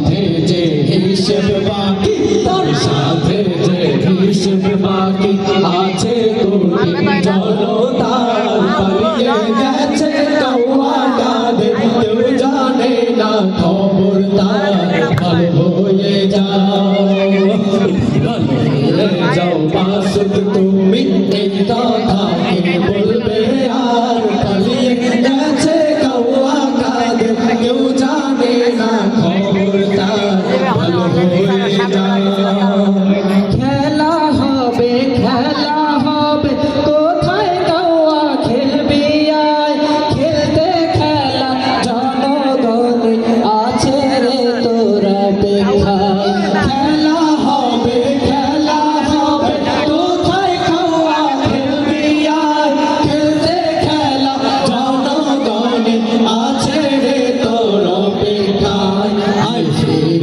সাথে যে হিসেব বাকি, তার সাথে যে হিসেব বাকি আছে কোটি জনতা পালিয়ে গেছে? কৌয়া কাঁধে যাও যাও তুমি এই সামনে